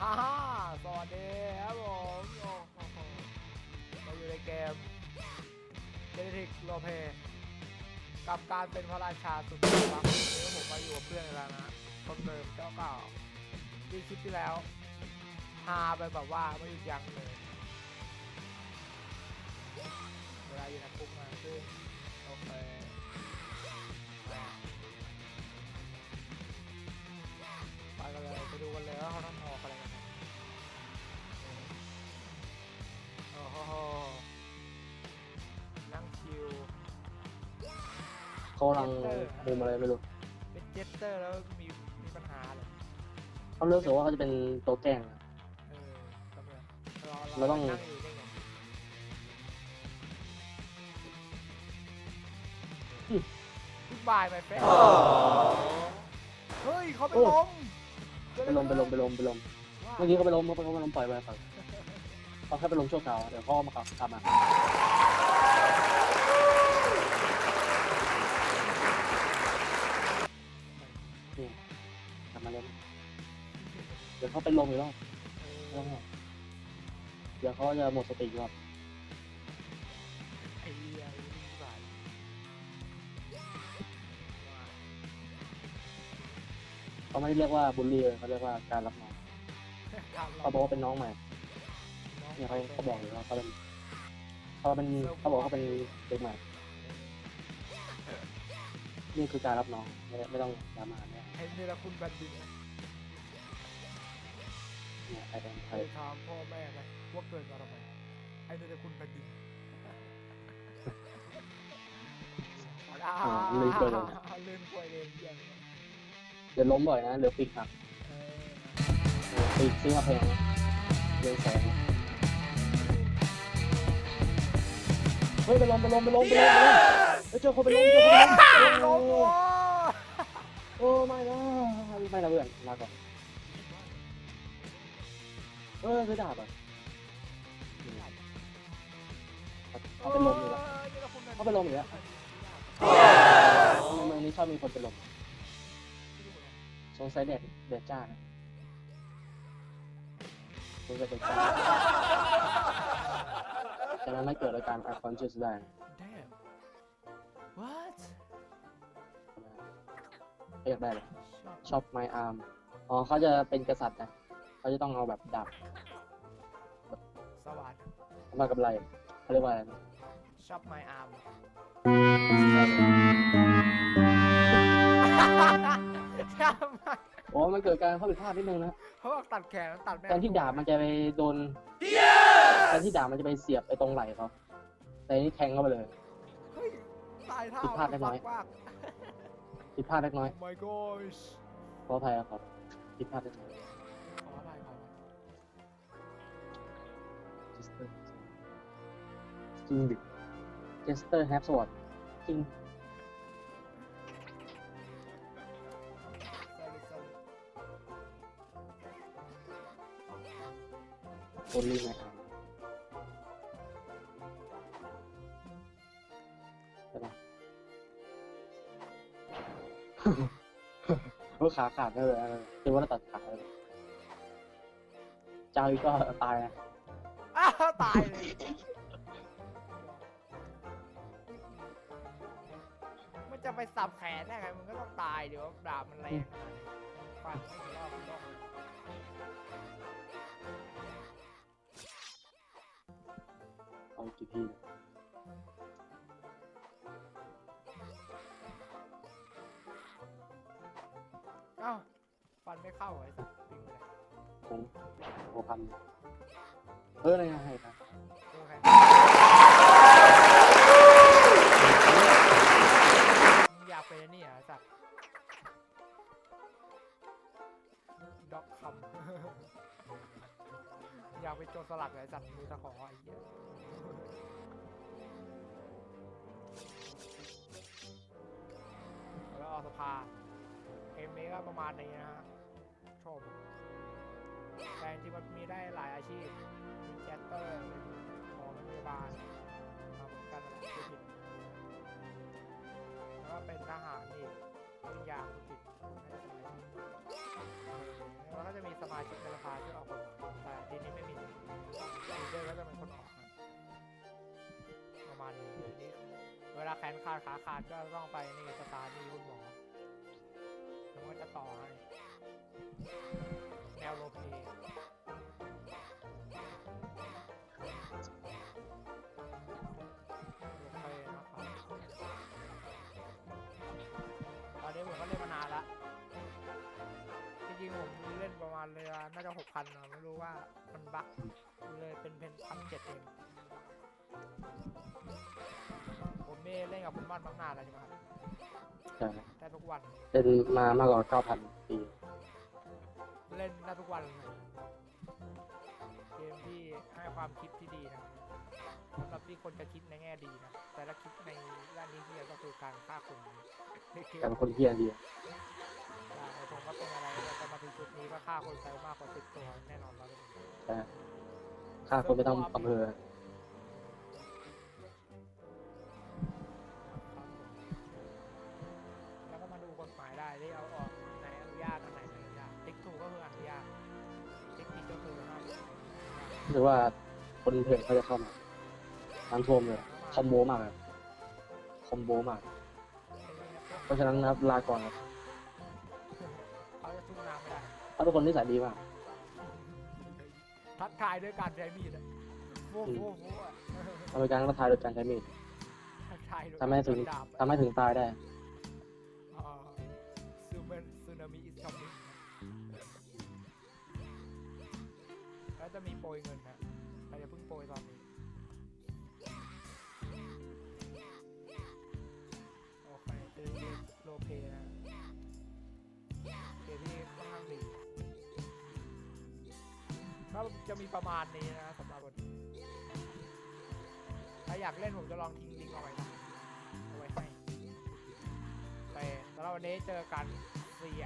ฮ่าฮ่าสวัสดีครับผมโอ้โหมาอยู่ในเกมเดนิทิกโลเพกับการเป็นพระราชาสุดที่รักวันนี้ผมมาอยู่กับเพื่อนแล้วนะคนเดิมเจ้าเก่าที่คลิปที่แล้วฮาไปแบบว่าไม่หยุดยั้งเลยเวลาอยู่ในคุกมาขึ้นโอเค เขากำลังมุมอะไรไม่รู้เป็นเจสเตอร์แล้วมีมีปัญหาเลยเขาเลือกสึกว่าเขาจะเป็นตัวแกล้งนะเออทำไมรอเราต้อง นั่งอยู่ได้ไงบิ๊กบายไปเฟรเฮ้ยเขาเป็นลมกิดไปอะรลมไปลมไปลมไปลมว่าเมื่อกี้เขาไปลมเขาไปเขาไปลมปล่อยไปปล่อยเขาแค่ไปลมชั่วคราวเดี๋ยวเขาเอามาขับกลับมา ยวเขาไปลมอีกรอบเอไม่อต้องห่วงเดี๋ยวเขาจะหมดสติอีกรอบไอ้เหี้ยไอ้บิ๊กบายเขาไม่ได้เรียกว่าบูลลี่เลยเขาเรียกว่าการรับน้องเขาบอกว่าเป็นน้องใหม่เนี่ยเขาเขาบอกอยู่ว่าเขาเป็นเขาเป็นเขาบอกว่าเขาเป็นเด็กใหม่ นี่คือการรับน้องไม่ไม่ต้องดราม่าเนี่ยเห็นเนรคุณบัณฑิตไหม เนี่ยใครเป็นเคใครยถามพ่อแม่ไหมว่าเกิดมาทำไมไอ้เนรคุณบัณฑิตอ่าลืมป่วยเลยเยี่ยมเดี๋ยวล้มบ่อยนะเดี๋ยวปีกหักเออเออปีกซื้อมาแพงนะเดือนแสนเฮ้ยไปล้มไปล้มไปล้มไปล้มไปล้มเฮ้ยเจอคนไปล้มเจอคนไปล้มลงวัวโอ้ไม่นะไม่นะเพื่อนลาก่อน เออซื้อดาบอะเขาเป็นลมอยู่แล้วเขาเป็นลมอยู่แล้วในเมืองนี้ชอบมีคนเป็นลมสงสัยแดดแดดจ้านะสงสัยแดดจ้าแต่มันไม่เกิดอาการ unconscious ได้นะ Damn What เขาอยากได้เลยชอบชอบไม้อาร์มอ๋อเขาจะเป็นกษัตริย์นะ เขาจะต้องเอาแบบดาบสวัสดีมากับอะไรเขาเรียกว่าอะไรนะชอบไมอาร์มชอบไมโอ้มันเกิดการเข้าผิดพลาดนิดนึงนะเขาบอกตัดแขนตัดแม่แทนที่ดาบมันจะไปโดนแทนที่ดาบมันจะไปเสียบไอ้ตรงไหล่เขาแต่อันนี่แทงเข้าไปเลย เฮ้ยตายท่าผิดพลาดเล็กน้อย มากผิดพลาดเล็กน้อย ๆ Oh my gosh ขออภัยครับผิดพลาดเล็กน้อย จริงดิ Chester have sword จริง sorry sorry โอนลีไหมครับใช่ปะโอ้ขาขาดได้เลยอะไรคือว่าเราตัดขาเลยเจ้าอีกก็ตายนะ อ้าวตายเลย จะไปสับแขนได้ไงมันก็ต้องตายเดี๋ยวดาบมันแรงขนาดนี้ฟันไม่กี่รอบกี่รอบเอากี่ทีเนี่ยเอ้าฟันไม่เข้าไอ้สัสปิงไปเลยผมโอพันเอออะไรนะให้ครับ เป็นโจรสลัดเหรอไอ้สัตว์มือตะขอไอ้เหี้ยแล้วเอาสภาเกมนี้ก็ประมาณนี้นะฮะชมแต่จริงมันมีได้หลายอาชีพมีแคสเตอร์เป็นหมอพยาบาลทำเหมือนกันนะสิผิดแล้วก็เป็นทหารนี่เป็นอย่างผิดให้สมาชิแล้วก็จะมีสมาชิก นขาดขาขาดก็ต้องไปนี่สถานีคุณหมอแล้วก็จะต่อให้แนวโลเพโอเคนะครับตอนนี้ผมก็เล่นมานานละจริงๆผมเล่นประมาณเรือน่าจะหกพันนะไม่รู้ว่ามันบั๊กเลยเป็นเพนพันเจ็ดเอง นี่เล่นกับคุณม่อนมากๆแล้วใช่ไหมครับใช่ได้ทุกวันเป็นมามากกว่าเก้าพันปีเล่นได้ทุกวันเลยเกมที่ให้ความคิดที่ดีนะสำหรับที่คนจะคิดในแง่ดีนะแต่ถ้าคิดในด้านนี้ที่ก็คือการฆ่าคนในเกกลายมเป็นคนเฮี้ยดีแต่ผมก็เป็นอะไรแต่จะมาถึงจุดนี้ก็ฆ่าคนไปมากกว่าสิบตัวแน่นอนแล้วแต่ค่าคนไม่ต้องอำเภอ หรือว่าคนเพจเขาจะเข้ามาน้ำท่วมเลยคอมโบมากเลยคอมโบมาก เพราะฉะนั้นนะครับลาก่อนครับเขาจะสู้น้ำไม่ได้เขาเป็นคนนิสัยดีมาก ทักทายด้วยการใช้มีดอะโว้โว้โว้อะทำให้การกระทายโดยการใช้มีดทักทายด้วยทำให้ถึงดาบทำให้ถึงตายได้ แล้วจะมีโปรยเงินนะแต่อย่าเพิ่งโปรยตอนนี้ โอเคจะได้เล่นโรลเพนะเกมที่ค่อนข้างดีก็จะมีประมาณนี้นะสำหรับวันนี้ถ้าอยากเล่นผมจะลองทิ้งลิงก์เอาไว้นะเอาไว้ให้แต่สำหรับวันนี้เจอกันเสีย